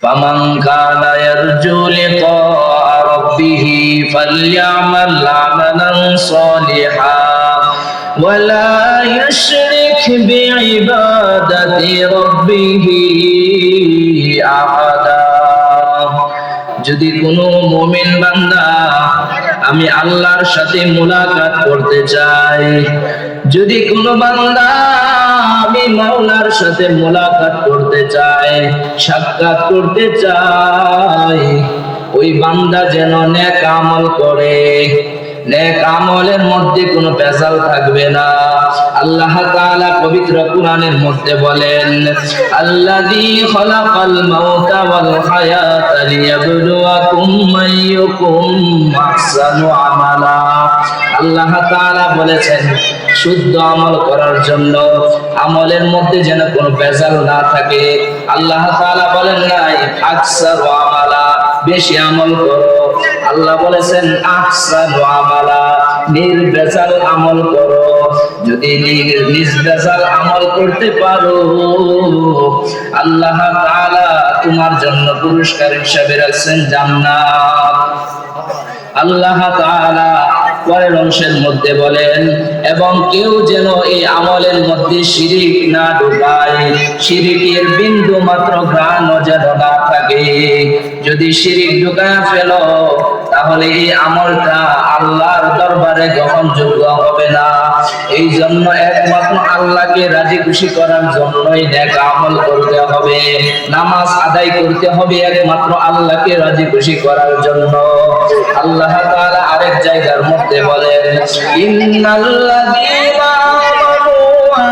فمن كان يرجو لقاء ربه فليعمل عملا صالحا ولا يشرك بعبادة ربه أحدا যদি কোনো মুমিন বান্দা আমি আল্লাহর সাথে মুলাকাত করতে চাই যদি কোনো বান্দা আমি মাওলার সাথে মুলাকাত করতে চাই সাক্ষাৎ করতে চাই ওই বান্দা যেন নেক আমল করে। নেক আমলের মধ্যে কোনো পেশাল থাকবে না। আল্লাহ তাআলা পবিত্র কোরআনের মধ্যে বলেন, আল্লাযী খালাকাল মাউতা ওয়াল হায়াতা লিয়াবলুয়াকুম আইয়ুকুম আহসানু আমালা। আল্লাহ তাআলা বলেছেন, শুদ্ধ আমল করার জন্য আমলের মধ্যে যেন কোনো পেশাল না থাকে। আল্লাহ তাআলা বলেন নাই আকসার আমালা, বেশি আমল করো। আল্লাহ বলেছেন আহসান আমালা নির্বেজাল আমল করো। যদি নির- নির্বেজাল আমল করতে পারো, আল্লাহ তাআলা তোমার জন্য পুরস্কার হিসাবে রাখছেন জান্নাত। আল্লাহ তাআলা পরের অংশের মধ্যে বলেন, এবং কেউ যেন এই আমলের মধ্যে শিরিক না ঢুকায় শিরিকের বিন্দু মাত্র ঘ্রাণ যেন না থাকে। যদি শিরিক ঢুকায় ফেলো তাহলে এই আমলটা আল্লাহর দরবারে গ্রহণযোগ্য হবে না। এই জন্য একমাত্র আল্লাহকে রাজি খুশি করার জন্যই নেক আমল করতে হবে। নামাজ আদায় করতে হবে একমাত্র আল্লাহকে রাজি খুশি করার জন্য। আল্লাহ তাআলা আরেক জায়গার মধ্যে বলেন, ইন্নাল্লাযীনা আমানু ওয়া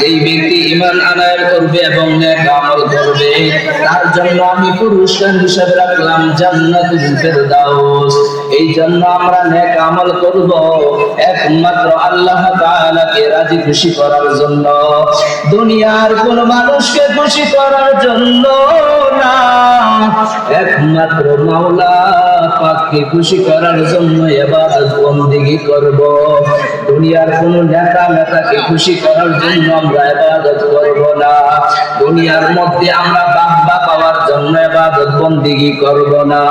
যেই ব্যক্তি ইমান করবে এবং নেক আমল করবে, তার জন্য আমি পুরস্কার হিসাবে রাখলাম এই জন্য আমরা নেক আমল করব। একমাত্র আল্লাহ তাআলাকে রাজি খুশি করার জন্য। দুনিয়ার কোন মানুষকে খুশি করার জন্য না। একমাত্র মাওলা পাককে খুশি করার জন্য ইবাদত বন্দেগী করব। দুনিয়ার কোন নেতা নেতাকে খুশি করার জন্য আমরা ইবাদত করব না। দুনিয়ার মধ্যে আমরা বাহবা পাওয়ার জন্য ইবাদত বন্দেগী করব না।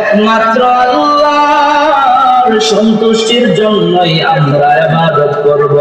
একমাত্র আল্লাহর সন্তুষ্টির জন্যই আমরা ইবাদত করব।